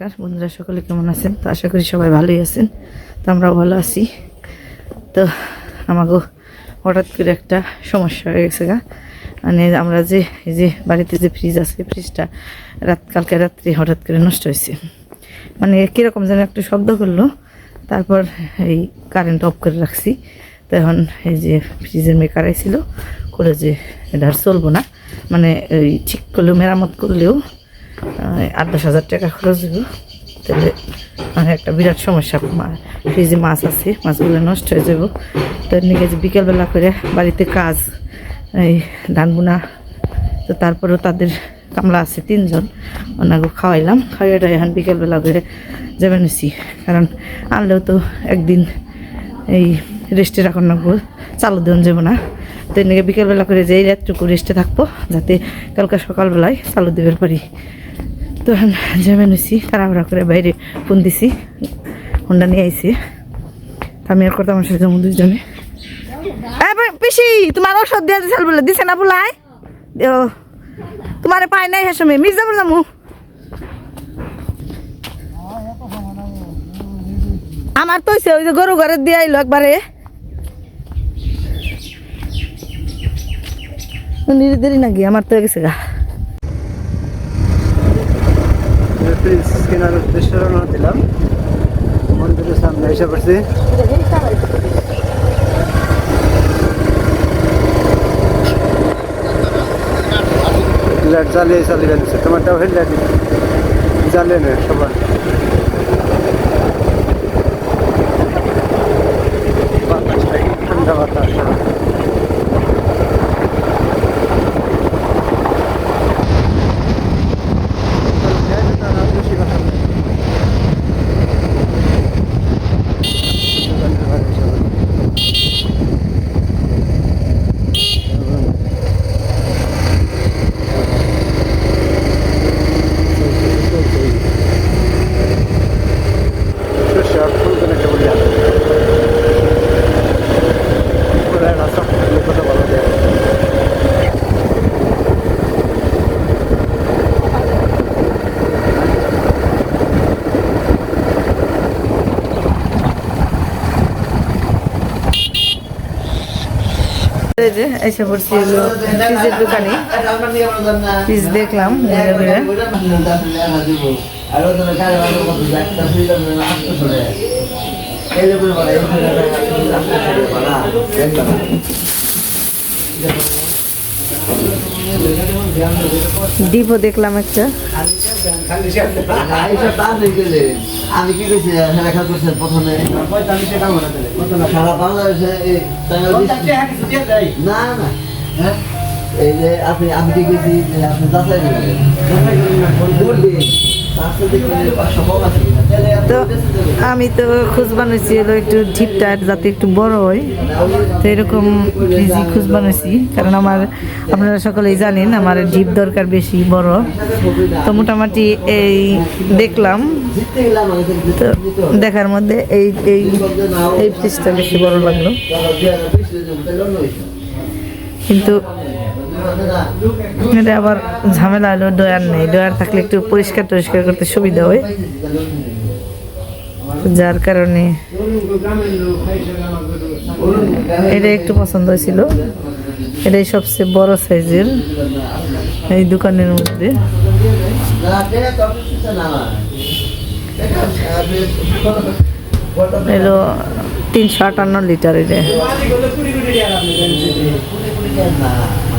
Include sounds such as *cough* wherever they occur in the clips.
নমস্কার। বন্ধুরা, সকলে কেমন আছেন? তো আশা করি সবাই ভালোই আছেন। তো আমরাও ভালো আছি। তো আমাকেও হঠাৎ করে একটা সমস্যা হয়ে গেছে গা। মানে আমরা যে, এই যে বাড়িতে যে ফ্রিজ আছে ফ্রিজটা রাত, কালকে রাত্রে হঠাৎ করে নষ্ট হয়েছে। মানে কীরকম যেন একটু শব্দ করল। তারপর এই কারেন্ট অফ করে রাখছি। তো এখন এই যে ফ্রিজের মেকার ছিল করে যে এটা আর চলবো না। মানে ওই ঠিক করলেও, মেরামত করলেও আট দশ হাজার টাকা খরচ হইব তাহলে মানে একটা বিরাট সমস্যা ফ্রিজে মাছ আছে, মাছগুলো নষ্ট হয়ে যাব। তো নিকে যে বিকেলবেলা করে বাড়িতে কাজ, এই ধান বোনা তো তারপরেও তাদের কামলা আছে তিনজন, ওনাকে খাওয়াইলাম। খাওয়াইটা এখন বিকেলবেলা করে যাবে নিছি। কারণ আনলেও তো একদিন এই রেস্টে রাখার লাগবো চালু দেওয়া যাব না। তো এনেকে বিকেলবেলা করে যে এই রাতটুকু রেস্টে থাকব, যাতে কালকে সকালবেলায় চালু দেবার পারি। তো এখন যাবে নিছি তাড়াহুড়া করে বাইরে ফোন দিছি। হোন্ডা নিয়ে আইছি। আমি আর কথা আমার সাথে দুজনে। পিসি, তোমার ওষুধ দিয়ে দিছিল বলে, দিছে না বলাই তোমার পাই নাই হ্যাঁ সময় মিস যাব আমার তো ওই যে গরু ঘরে দিয়ে আইলো একবারে। দেরি দেরি নাকি? আমার তো গেছে গা। প্রিন্স কেনার উদ্দেশ্যে রওনা দিলাম। মন্দিরের সামনে এসে পড়ছি। লাইট জ্বালিয়ে চালিয়ে দিচ্ছে। তোমারটাও হেডলাইট জ্বালিয়ে নেই সবার বাতাসটা কি ঠান্ডা বাতাস তারা বেশি কথা নেই কথা বলা যায় এই যে এসে পড়ছি হলো ফ্রিজের দোকানে। ফ্রিজ দেখলাম ঘুরে ঘুরে। ডিপও দেখলাম একটা। আমি কি করছি লেখা করছেন প্রথমে সারা বাংলাদেশে না না হ্যাঁ এই যে আপনি আমি কি করছি যে আপনি যাচাই করবেন। তো আমি তো খোঁজ বানাইছি, হলো একটু ঢিপটা যাতে একটু বড় হয় তো এরকম ফ্রিজি খোঁজ বানাইছি, কারণ আমার, আপনারা সকলেই জানেন, আমার ঢিপ দরকার বেশি, বড় তো মোটামুটি এই দেখলাম তো। দেখার মধ্যে এই এই এই ফ্রিজটা বেশি বড় লাগল। কিন্তু এটা আবার ঝামেলা হলো ডয়ার নেই। ডয়ার থাকলে একটু পরিষ্কার টরিষ্কার করতে সুবিধা হয়। যার কারণে এটা একটু পছন্দ হয়েছিল। এটাই সবচেয়ে বড় সাইজের এই দোকানের মধ্যে। এলো তিনশো আটান্ন লিটার এটা।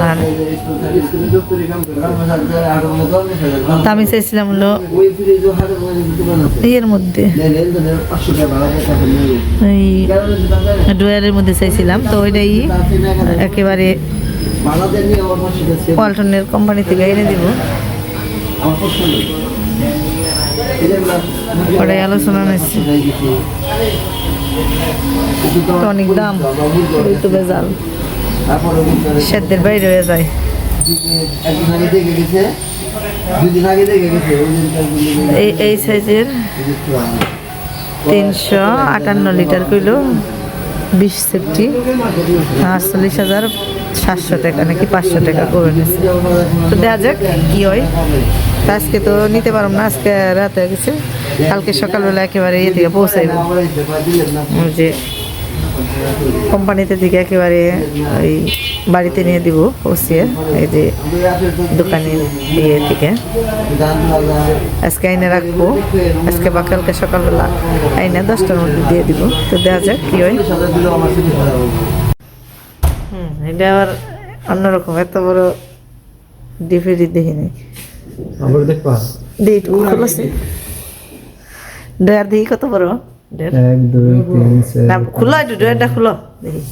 আর- আমি চাইছিলাম হলো। ইয়ের মধ্যে। ওই? ড্রয়ারের মধ্যে চাইছিলাম, তো ওইটাই একেবারে ওয়ালটনের কোম্পানি থেকে এনে দিব ওটাই আলোচনা নিচ্ছি অনেক দাম তো বেজাল সেদ্ধের বাইরে হয়ে যায়। এই সাইজের তিনশো আটান্ন লিটার কইল, বিশ সেফটি। আটচল্লিশ হাজার সাতশো টাকা নাকি পাঁচশো টাকা করে নিচ্ছে তো দেখা যাক কী হয়। তা আজকে তো নিতে পারব না, আজকে রাত গেছে। কালকে সকালবেলা একেবারে ইয়ে থেকে পৌঁছাইব যে কোম্পানিতে থেকে একেবারে ওই বাড়িতে নিয়ে দিব পৌঁছিয়ে এই যে দোকানের ইয়ে থেকে আজকে আইনে রাখব আজকে বা কালকে সকালবেলা আইনে দশটার মধ্যে দিয়ে দিব। তো দেখা যাক কি হয়। হুম এটা আবার অন্যরকম এত বড় ডিফেরি দেখি নাই আবার দেখবা দেখি কত বড়। এক দুই তিন না খুলো একটু ডয়ারটা খুলো। দেখি।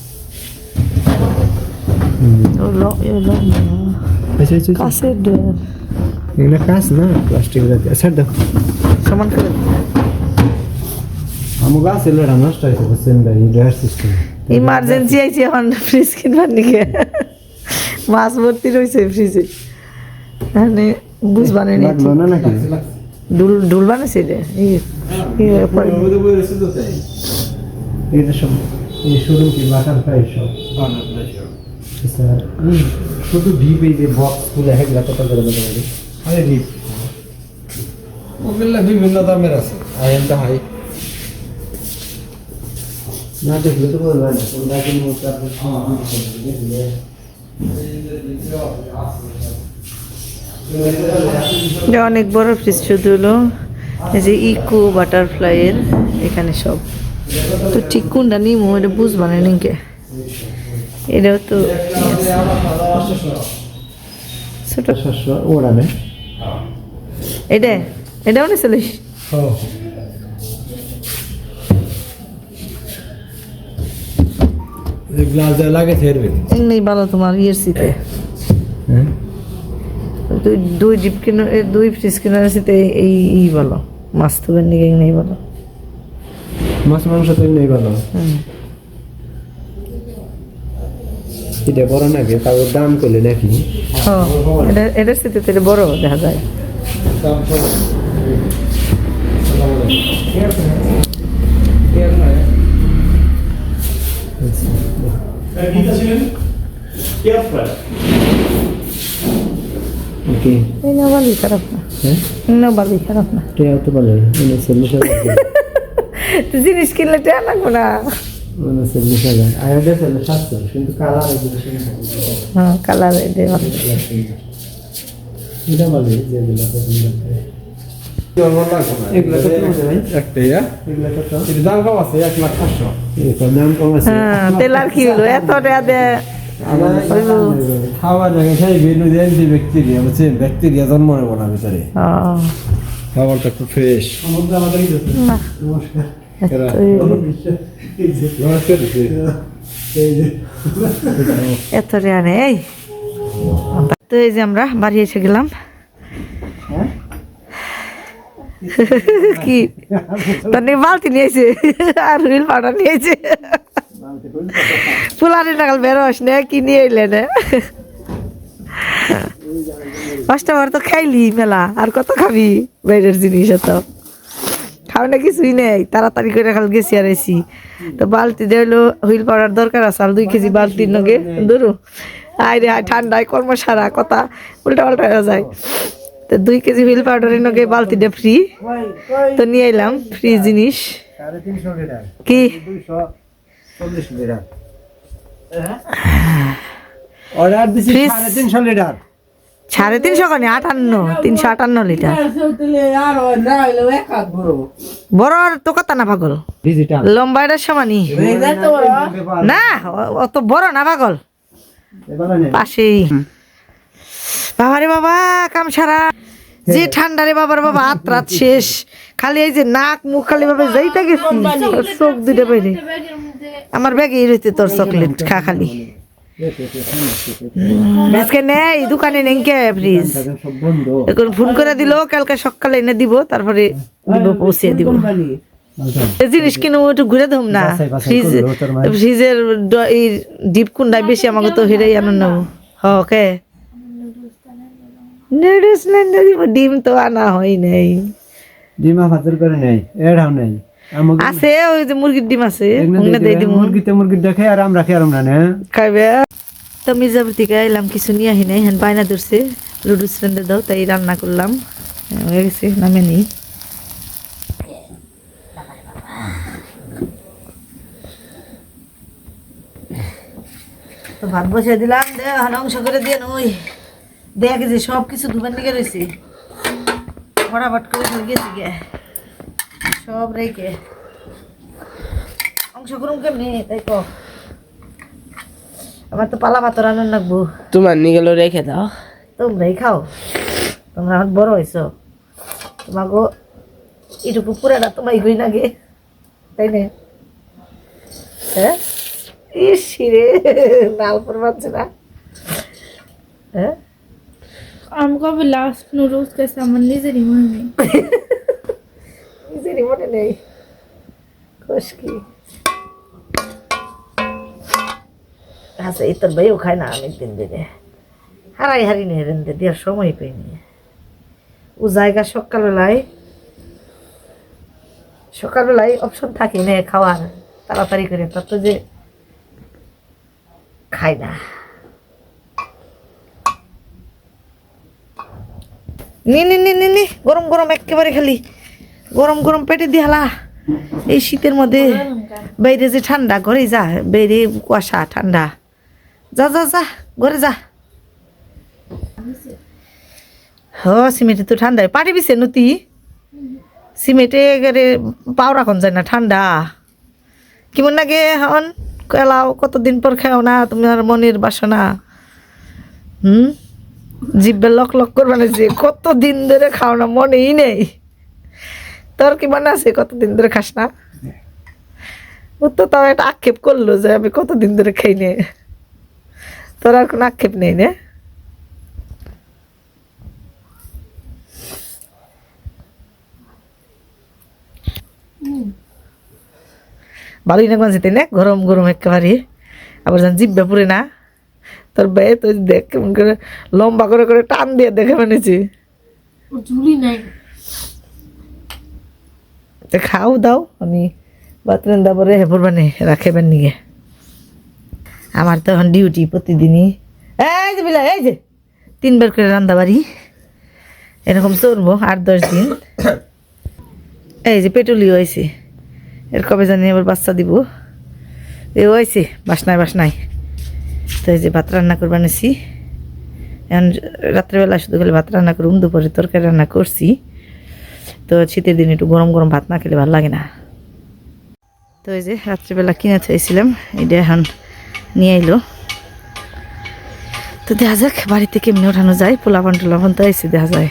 আচ্ছা কাছের ডয়ার এগুলো কাজ না? প্লাস্টিক জাতীয়। দেখো। সমান করে আমার গাছ এলো নষ্ট হয়েছে বুঝছেন? ভাই ড্রায়ার সিস্টেম ইমার্জেন্সি আইছে এখন ফ্রিজ কিনবার নিকে। মাছ ভর্তি রয়েছে ফ্রিজে মানে বুঝবানে লাগল না নাকি? ডুল ডুল বানাইছে এটা এই এই পরে এটা সব এই শুরু কি বাটার ফ্রাই সব? আচ্ছা, হুম, শুধু ডিপ এই যে বক্সগুলো হেগুলা কত করে দেবো? আরে ডিপ। ওগুলা বিভিন্ন দামের আছে আইএনটা হাই না দেখলে তো বলবে না কোনটা কিনবো তারপর দেখলে। এটা অনেক বড় ফ্রিজ শুধু হলো এই যে ইকো বাটারফ্লাইয়ের এখানে সব। তো ঠিক কোনটা নিমো এটা বুঝবানে নিকে এটাও তো এটা? নিছিলিস গ্লাস যা লাগে থেরবে। এমনি ভালো তোমার ইয়ের শীতে। হ্যাঁ? দুই দুই ডিপ কিনো দুই ফ্রিজ কিনার শীতে এই ই ভালো। মাছ তো নিকে নেই ভালো? মাছ মাংস তো নেই হুম। এটা বড় নাকি তাও দাম করলে নাকি? হ্যাঁ, এটা এটার শীতে বড় দেখা যায়। ওকে এই না ভালোই খারাপ না হ্যাঁ? খারাপ না এটা হতে পারে মানে চল্লিশ হাজার। তো জিনিস কিনলে টেয়া লাগবো না মানে চল্লিশ হাজার। আর এটা চলে সাতশো কিন্তু কালার হ্যাঁ কালার এটা ভালো এটা ভালো যেগুলো পছন্দ করে এগুলো কত করে ভাই? একটা এগুলো কত? এর দাম কম আছে এক লাখ পাঁচশো। দাম কম আছে। হ্যাঁ তেলার কি হলো এত টাকা দে হইব। সেই বেনু দেন যে ব্যাকটেরিয়া বুঝছেন ব্যাকটেরিয়া জন্ম নেব না ভিতরে খাবারটা খুব ফ্রেশ নমস্কার এত এই তো এই যে আমরা বাড়ি এসে গেলাম কি তোর বালতি নিয়েছে আর হুইল পাউডার নিয়েছে *laughs* ফুলানি নাগাল বেরোস নে কি নিয়ে এলে নে। কাস্টমার তো খাইলি মেলা আর কত খাবি? বাইরের জিনিস এত। খাও না কিছুই নেই তাড়াতাড়ি করে খাল গেছি আর এসি তো বালতি দিলো হুইল পাউডার দরকার আছে আর দুই কেজি বালতির নগে ধরু। আয় রে আয় ঠান্ডায় কর্ম সারা কথা উল্টা পাল্টা হয়ে যায়। তো দুই কেজি হুইল পাউডারের নগে বালতিটা ফ্রি তো নিয়ে এলাম ফ্রি জিনিস। কি? চল্লিশ লিটার। অর্ডার দিছি. সাড়ে তিনশো লিটার। সাড়ে তিনশো কানে? আটান্ন তিনশো আটান্ন লিটার। বড়। তো কথা না পাগল? ডিজিটাল লম্বা এটার সমানই না অত বড় না পাগল। পাশেই। বাবারে বাবা কাম সারা যে ঠান্ডা রে বাবার বাবা হাত রাত শেষ খালি এই যে নাক মুখ খালি ভাবে যাইতে গেছি চোখ দুটো বাইরে। আমার ব্যাগে রয়েছে তোর চকলেট খা খালি। আজকে নেই দোকানে নেই কে ফ্রিজ এখন ফোন করে দিল কালকে সকালে এনে দিব তারপরে দিব পৌঁছে দিব। এই জিনিস কিনে একটু ঘুরে ধুম না। ফ্রিজ। ফ্রিজের এই ডিপ কুন্ডায় বেশি আমাকে তো হিরেই আনন্দ। নেব ওকে দিব ডিম তো আনা হয় নাই। ডিমা ফাজর করে নেই এড়াও নেই। আছে ওই যে মুরগির ডিম আছে ওগুলো দিয়ে দিব মুরগিতে মুরগি দেখে আর আমরা খেয়ার না না খাইবে। তো মির্জাপুর থেকে এলাম কিছু নিয়ে আহি নাই হ্যাঁ বায়না ধরছে লুডুস রেন্দে দাও তাই রান্না করলাম হ্যাঁ, গেছে নামে নি। তো ভাত বসিয়ে দিলাম দে অংশ করে দিয়ে ওই দেখ যে সব কিছু ধুবার দিকে রয়েছে ফটাফট করে ফেলে গেছি গে সব রেখে। অংশ করুম কেমনি? তাই ক আমার তো পালা ভাত রান্না লাগবো। তোমার নিগেলো রেখে দাও। তোমরাই খাও। তোমরা এখন বড় হয়েছ। তোমাকে এটুকু পুরাটা তোমায় গই নাগে তাই না? হ্যাঁ? ইস রে লাল পর না। হ্যাঁ? আমি কবে লাস্ট নুডলস খেয়েছি আমার নিজেরই মনে নেই নিজেরই মনে নেই কোষ কি আচ্ছা এই তোর ভাইও খায় না অনেকদিন দিনে হারাই হারি নিয়ে রেন্দে দেওয়ার সময় পাইনি ও জায়গা সকালবেলায় সকালবেলায় অপশন থাকে না খাওয়ার তাড়াতাড়ি করে তার তো যে খায় না নি নি নি গরম গরম, একেবারে খালি। গরম গরম পেটে দিয়ে হালা। এই শীতের মধ্যে বাইরে যে ঠান্ডা, ঘরে যা, বাইরে কুয়াশা, ঠান্ডা। যা যা যা, ঘরে যা। হ তো ঠান্ডা পাটি বিছে নতি। সিমেন্টে গেলে পাও রাখন যায় না, ঠান্ডা। কেমন লাগে হন কেলাও কতদিন পর খাও না? তোমার মনের বাসনা। হুম? জিব্বে লক লক করবে না যে, কতদিন ধরে খাও না, মনেই নেই। তোর কি মনে আছে, কতদিন ধরে খাস না? ও তো তাও একটা আক্ষেপ করল যে, আমি কতদিন ধরে খাই নে। তোর আর কোনো আক্ষেপ নেই, না? ভালোই না গঞ্জিতে না? গরম গরম একেবারে। আবার যেন জিব্বে পুরে না। তোর বে তো দেখ কেমন করে লম্বা করে করে টান দিয়ে দেখে মেনেছি ওর ঝুলি নাই। খাও দাও আমি বাথরুম দাবরে হেপুর বানে রাখেবেন নিয়ে আমার তো এখন ডিউটি প্রতিদিনই। এই যে বিলা এই যে তিনবার করে রান্না বাড়ি। এরকম চলবো আট দশ দিন। এই যে পেট্রোলিও হয়েছে এর কবে জানি আবার বাচ্চা দিব। এ হয়েছে বাসনায় বাসনায়। তো এই যে ভাত রান্না করবার নিছি এখন রাত্রেবেলা শুধু গেলে ভাত রান্না করুম দুপুরে তরকারি রান্না করছি। তো শীতের দিন একটু গরম গরম ভাত না খেলে ভালো লাগে না। তো এই যে রাত্রিবেলা কিনে চাইছিলাম, এটা এখন নিয়ে এলো তো দেখা যাক, বাড়িতে কেমনি ওঠানো যায় পোলাপান টোলাপান তো এসে দেখা যায়।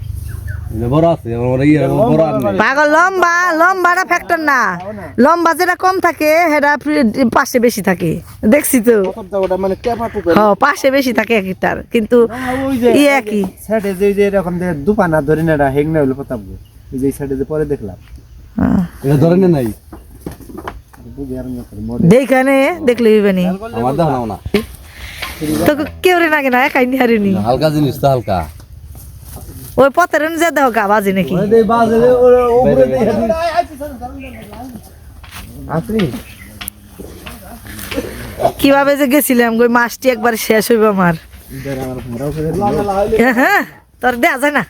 পাগল লম্বা লম্বাটা ফ্যাক্টর না। লম্বা যেটা কম থাকে সেটা পাশে বেশি থাকে। দেখছি তো। হ্যাঁ পাশে বেশি থাকে এক একটার কিন্তু ই একই। সাইডে যে যে এরকম দুপানা ধরে না হেং না হলো ওই যে সাইডে যে পরে দেখলাম। হ্যাঁ। এটা ধরে না নাই। দেখানে দেখলে হইবেনি আমার দাও না। তো কেউ রে নাগে না একাই নিহারিনি হালকা জিনিস তো হালকা। ওই পথের যে দেহ গা বাজে নাকি কীভাবে যে গেছিলাম ওই মাছটি একবার শেষ হইব আমার হ্যাঁ, হ্যাঁ তোর দেয়া যায় না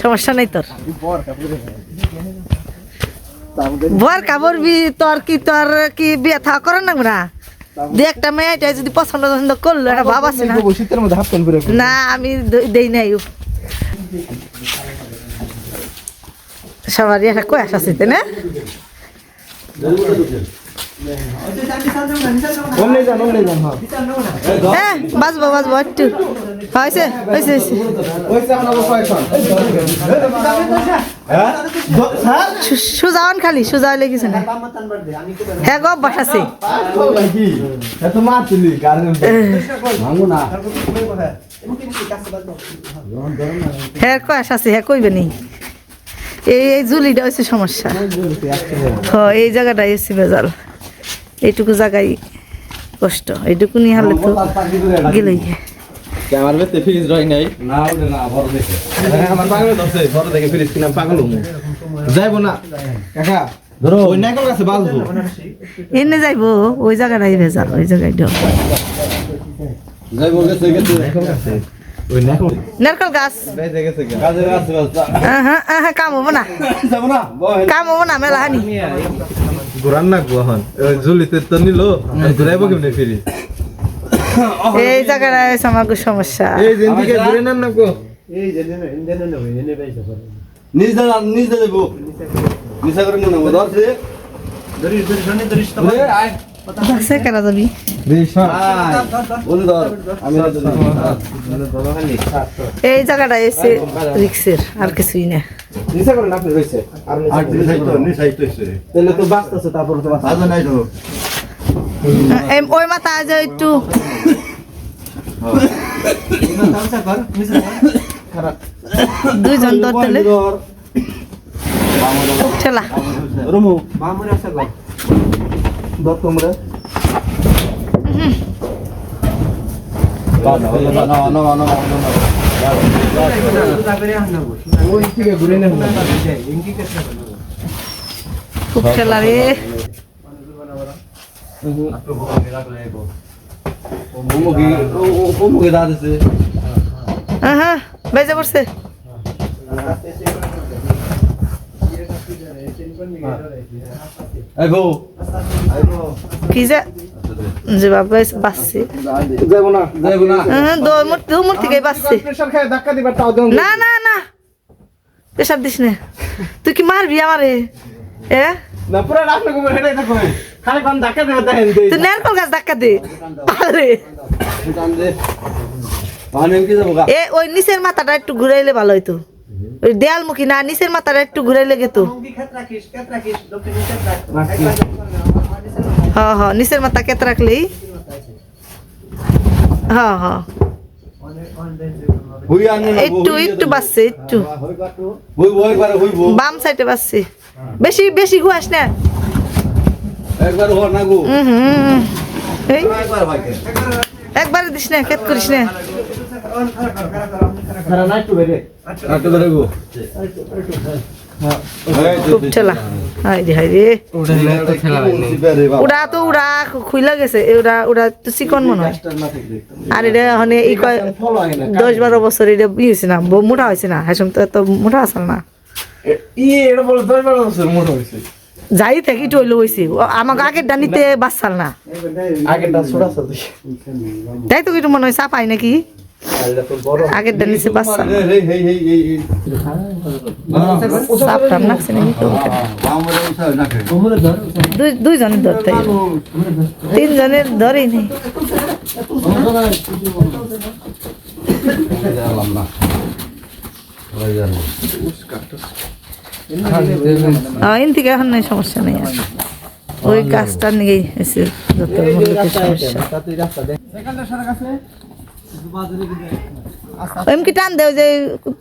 সমস্যা নাই তোর বর কাপড় বি তোর কি তোর কি বিয়ে থা করার না না দু একটা মেয়েটা যদি পছন্দ পছন্দ করল একটা ভাব আছে না না আমি দেই নাই সবারই একটা কয়াস আছে না? অমনে যান অমনে যান হ্যাঁ বাজবো বাজবো হ্যাঁ সুজাওয়ান খালি সুজা হইলে কিছু না। হ্যাঁ গো বসাছে নাকি এত মাছ তুলি কারণ ভাঙো হ্যাঁ কয়াস আছে হ্যাঁ কইবে নেই এই এই জুলিটা হচ্ছে সমস্যা। হ এই জায়গাটা এসি বেজাল এইটুকু জায়গায় কষ্ট। এইটুকু নিয়ে হলে তো গেলেই। আমার বেতে ফ্রিজ রয় নাই। না ওটা না বড় দেখে। আমার পাগল আছে বড় দেখে ফ্রিজ কিনা পাগল হমু যাইবো না। কাকা ধরো। ওই নাইকল গাছে বাজবো এনে যাইবো ওই জায়গাটাই ভেজাল ওই জায়গায় গেছে গেছে। নাইকল নারকেল? গাছ। কাম হব না। যাব না কাম হব না মেলা হানি। ঘুরান না এখন। জুলিতে তো নিল ঘুরাইবো কেমনে ফ্রিজ এই জায়গাটায় আমার সমস্যা। এই দিন ঘুরে নেন না গো। এই যে নেবে এনে নেবে এনে পাইছে নিজ দা নিজ দা দেবো নিশা করে মনে হব ধরছে। ধরিস ধরিস ধরিস ধরিস আয়। যাবি? হয়তো এই জায়গাটা এসে রিক্সের আর কিছুই না। আজ ওই মাথা যে একটু। দুইজন ধরতেলে ঠেলা রুমু মামুর আছে দত তোমরা না না না না ওই থেকে ঘুরে নেন না খুব ঠেলা রে হ্যাঁ বেজে পড়ছে এই বউ কি যে? যে বাবা না। হ্যাঁ দু মূর্তি দু মূর্তি থেকে বাঁচছে প্রেসার খায় ধাক্কা দিবার তাও দেন না না না। পেশাব দিস না। তুই কি মারবি আমারে? এ? না পুরো রাস্তা ঘুরে হেঁটে থাকো। খালি কোন ধাক্কা দেবে দেখেন দেই। তুই নারকল গাছ ধাক্কা দে। আরে। টান কি যাব গা? এ ওই নিচের মাথাটা একটু ঘুরাইলে ভালো হইতো। ওই দেয়াল মুখী না নিচের মাথাটা একটু ঘুরাইলে গেতো। হ্যাঁ হ্যাঁ নিচের মাথা কেত রাখলেই। হ্যাঁ হ্যাঁ। একটু একটু বাসছে একটু। হুই হুই একবার বাম সাইডে বাসছে বেশি বেশি ঘুয়াস না। একবার দিস না কেত করিস না। একটু খুব ঠেলা। হাই রে হাই রে। উড়া তো উড়া খুইলা গেছে। উড়া উড়া তো চিকন মনে হয়। আর এটা ই কয় হয় দশ বারো বছর এটা ই হয়েছে না ব- মোটা হয়েছে না। হেসম তো এত মোটা আসল না। যাই থাকি টইলে হয়েছে আমাকে আগের ডানিতে বাঁচাল না। তাই তো কিছু মনে হয় চাপাই নাকি? আগের ডানিতে বাঁচাল হেই হেই হেই হেই হেই। চাপ টাপ নাকছে নাকি তো আমরা উঠা না কে দুই দুইজনের ধরতে। হইল। তিনজনের ধরেই নেই না আইন থেকে এখন নাই সমস্যা নেই আর। ওই গাছটার নিয়েই এসে যত সমস্যা। এমকি টান দে, ওই যে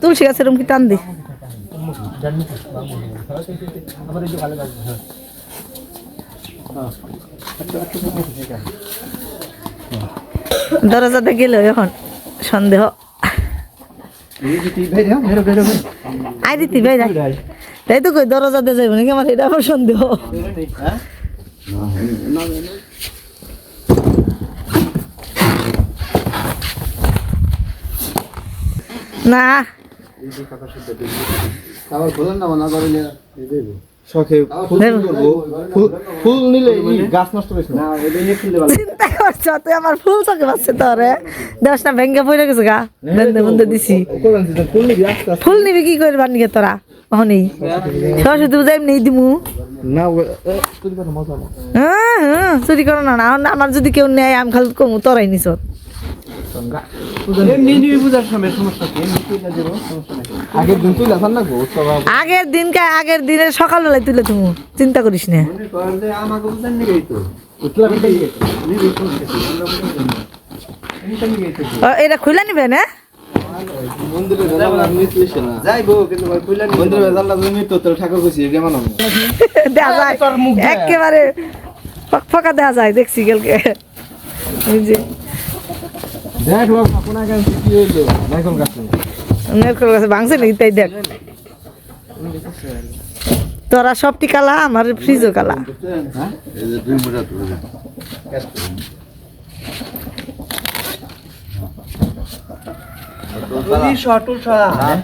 তুলসী গাছের এমকি টান দে। দরজাতে গেলে এখন, সন্দেহ। আই দিতি ভাই তাই তো কই, দরজাতে যাইব নাকি? আমার এটা আমার সন্দেহ। না। করে শখে ফুল নিলে গাছ নষ্ট না। চিন্তা করছ তুই আমার ফুল চোখে পাচ্ছে তোরে? দশটা ভেঙ্গে পড়ে গেছে গা। বেন্দে বন্ধে দিছি। ফুল নিবি কি করবার নিকে তোরা? অহনি। সরস্বতী পূজা এমনি দিমু। না না। হ্যাঁ চুরি করো না না আমার যদি কেউ নেয় আমি খালি কমু তরাই নিছ। এমনি নিবি পূজার সময় সমস্যা কি? এমনি তুইলা দেবো সমস্যা নাই। আগের দিন লাগবো আগের দিনকে আগের দিনের সকালবেলায় তুলে তুমি চিন্তা করিস না। এটা খুলে নিবে না। একেবারে ফকফকা দেখা যায়। দেখছি গেলকে নেরকল গাছে। ভাঙছে নাকি তাই দেখ। তোরা সবটি কালা আমার ফ্রিজও কালা। হ্যাঁ? হ্যাঁ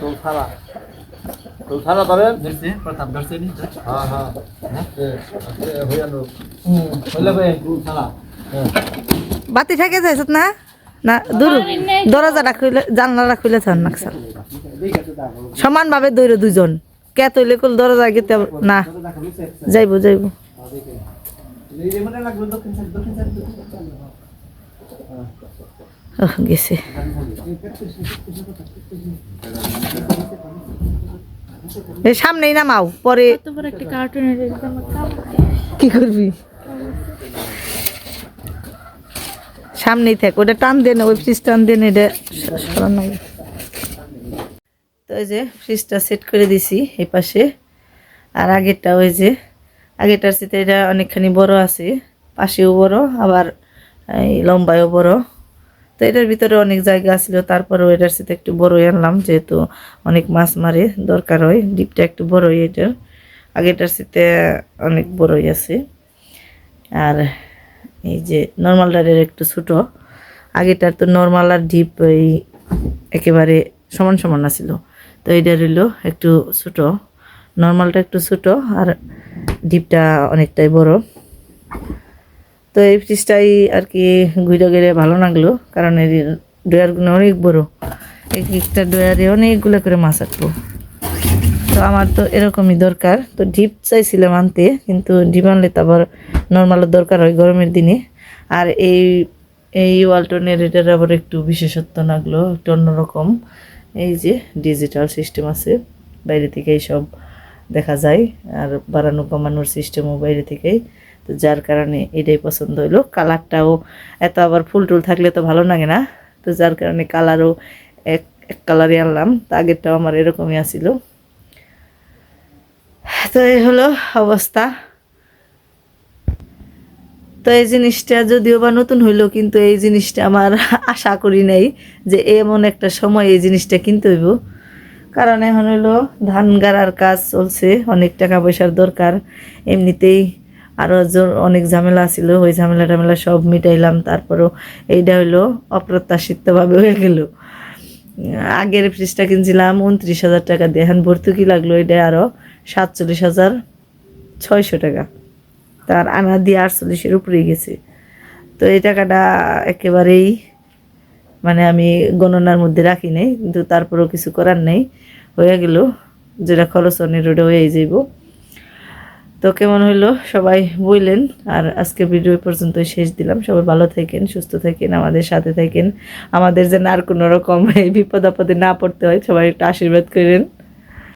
বাতি থাকে যাইছত না? না দূর দরজাটা খুলে জানলাটা খুলে থান নাকসাল সমান ভাবে দৌড়ো দুজন কে তৈলে কুল দরজা গেতে না যাইবো যাইবো। গেছে। সামনেই নামাও পরে কি করবি? সামনেই থাক, ওটা টান দেন ওই ফ্রিজ টান দেন এটা তো ওই যে ফ্রিজটা সেট করে দিছি এই পাশে। আর আগেরটা ওই যে, আগেরটার সাথে এটা অনেকখানি বড় আছে, পাশেও বড়, আবার এই লম্বায়ও বড়। তো এটার ভিতরে অনেক জায়গা ছিল, তারপরেও এটার সাথে একটু বড়ই আনলাম, যেহেতু অনেক মাছ মারে, দরকার হয়, ডিপটা একটু বড়ই এটার। আগেটার সাথে অনেক বড়ই আছে। আর এই যে নর্মাল একটু ছোটো আগেটার তো নর্মাল আর ডিপ ওই একেবারে সমান সমান আছিল। তো এইটা রইল একটু ছোটো নর্মালটা একটু ছোটো আর ডিপটা অনেকটাই বড়। তো এই ফ্রিজটাই আর কি ঘুরে গেলে ভালো লাগল, কারণ এর ডয়ারগুলো অনেক বড়। এক একটা ডয়ারে অনেকগুলো করে মাছ আটবো। তো আমার তো এরকমই দরকার। তো ডিপ চাইছিলাম আনতে, কিন্তু ডিপ আনলে তো আবার নর্মালের দরকার হয় গরমের দিনে। আর এই এই ওয়ালটনের এটার আবার একটু বিশেষত্ব লাগল, একটু অন্যরকম। এই যে ডিজিটাল সিস্টেম আছে, বাইরে থেকেই সব দেখা যায়, আর বাড়ানো কমানোর সিস্টেমও বাইরে থেকেই। তো যার কারণে এটাই পছন্দ হইল। কালারটাও এত আবার ফুল টুল থাকলে তো ভালো লাগে না। তো যার কারণে কালারও এক এক কালারই আনলাম। তো আগেরটাও আমার এরকমই আসিল তো এই হলো অবস্থা। তো এই জিনিসটা যদিও বা নতুন হইল, কিন্তু এই জিনিসটা আমার আশা করি নাই যে এমন একটা সময় এই জিনিসটা কিনতে হইব। কারণ এখন হইল ধান গাড়ার কাজ চলছে, অনেক টাকা পয়সার দরকার। এমনিতেই আরও অনেক ঝামেলা ছিল, ওই ঝামেলা টামেলা সব মিটাইলাম, তারপরেও এইটা হইল অপ্রত্যাশিতভাবে হয়ে গেল। আগের ফ্রিজটা কিনছিলাম, উনত্রিশ হাজার টাকা দিয়ে, এখন ভর্তুকি লাগল এটা আরও সাতচল্লিশ হাজার ছয়শো টাকা। তার আনা দিয়ে আটচল্লিশের উপরেই গেছে। তো এই টাকাটা একেবারেই মানে আমি গণনার মধ্যে রাখি নাই, কিন্তু তারপরেও কিছু করার নেই। হয়ে গেল, যেটা খরচ অনেক ওটা হয়ে যাইব। তো কেমন হইল? সবাই বললেন আর আজকে ভিডিও পর্যন্ত শেষ দিলাম। সবাই ভালো থাকেন, সুস্থ থাকেন, আমাদের সাথে থাকেন। আমাদের যেন আর কোনো রকম এই *laughs* বিপদ আপদে না পড়তে হয়, সবাই একটু আশীর্বাদ করেন।